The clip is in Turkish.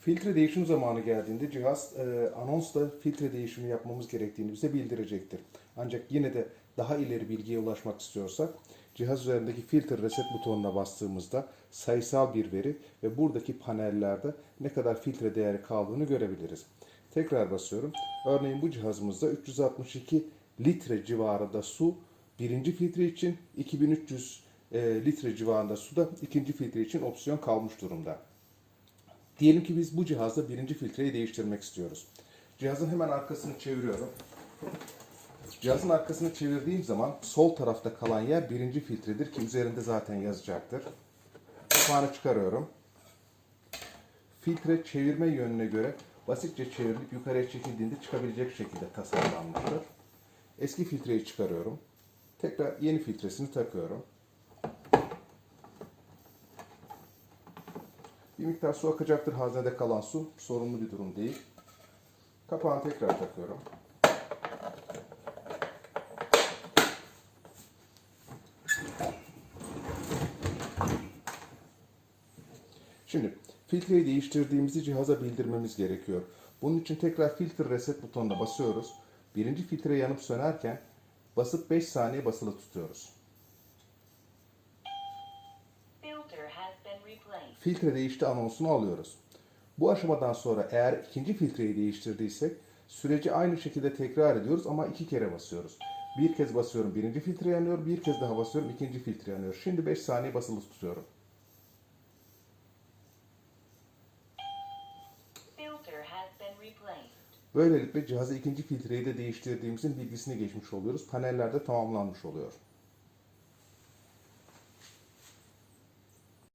Filtre değişim zamanı geldiğinde cihaz e, anonsla filtre değişimi yapmamız gerektiğini bize bildirecektir. Ancak yine de daha ileri bilgiye ulaşmak istiyorsak cihaz üzerindeki filtre reset butonuna bastığımızda sayısal bir veri ve buradaki panellerde ne kadar filtre değeri kaldığını görebiliriz. Tekrar basıyorum. Örneğin bu cihazımızda 362 litre civarında su birinci filtre için 2300 e, litre civarında su da ikinci filtre için opsiyon kalmış durumda. Diyelim ki biz bu cihazda birinci filtreyi değiştirmek istiyoruz. Cihazın hemen arkasını çeviriyorum. Cihazın arkasını çevirdiğim zaman sol tarafta kalan yer birinci filtredir ki üzerinde zaten yazacaktır. Kapağını çıkarıyorum. Filtre çevirme yönüne göre basitçe çevrilip yukarıya çekildiğinde çıkabilecek şekilde tasarlanmıştır. Eski filtreyi çıkarıyorum. Tekrar yeni filtresini takıyorum. Bir miktar su akacaktır haznede kalan su. Sorunlu bir durum değil. Kapağını tekrar takıyorum. Şimdi filtreyi değiştirdiğimizi cihaza bildirmemiz gerekiyor. Bunun için tekrar filtre reset butonuna basıyoruz. Birinci filtre yanıp sönerken basıp 5 saniye basılı tutuyoruz. Filtre değişti anonsunu alıyoruz. Bu aşamadan sonra eğer ikinci filtreyi değiştirdiysek süreci aynı şekilde tekrar ediyoruz ama iki kere basıyoruz. Bir kez basıyorum birinci filtre yanıyor, bir kez daha basıyorum ikinci filtre yanıyor. Şimdi 5 saniye basılı tutuyorum. Böylelikle cihazı ikinci filtreyi de değiştirdiğimizin bilgisini geçmiş oluyoruz. Panellerde tamamlanmış oluyor.